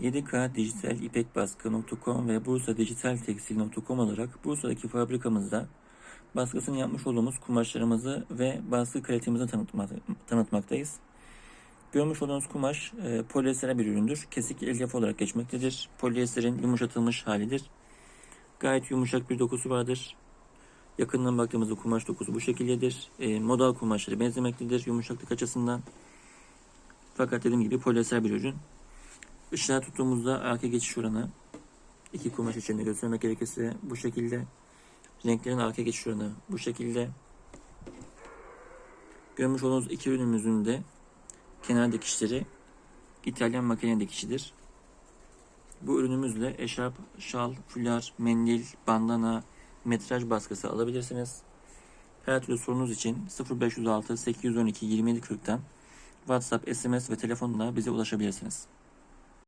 7K Dijital İpek Baskı.com ve Bursa Dijital Tekstil.com olarak Bursa'daki fabrikamızda baskısını yapmış olduğumuz kumaşlarımızı ve baskı kalitemizi tanıtma, tanıtmaktayız. Görmüş olduğunuz kumaş e, polyester bir üründür. Kesik elyaf olarak geçmektedir. Polyesterin yumuşatılmış halidir. Gayet yumuşak bir dokusu vardır. Yakından baktığımızda kumaş dokusu bu şekildedir. E, modal kumaşları benzemektedir yumuşaklık açısından. Fakat dediğim gibi polyester bir ürün. Işığa tuttuğumuzda arka geçiş oranı iki kumaş içinde göstermek gerekirse bu şekilde. Renklerin arka geçiş oranı bu şekilde. Görmüş olduğunuz iki ürünümüzün de kenar dikişleri İtalyan makine dikişidir. Bu ürünümüzle eşarp, şal, fular, mendil, bandana, metraj baskısı alabilirsiniz. Her türlü sorunuz için 0506 812 2740'tan WhatsApp, SMS ve telefonla bize ulaşabilirsiniz.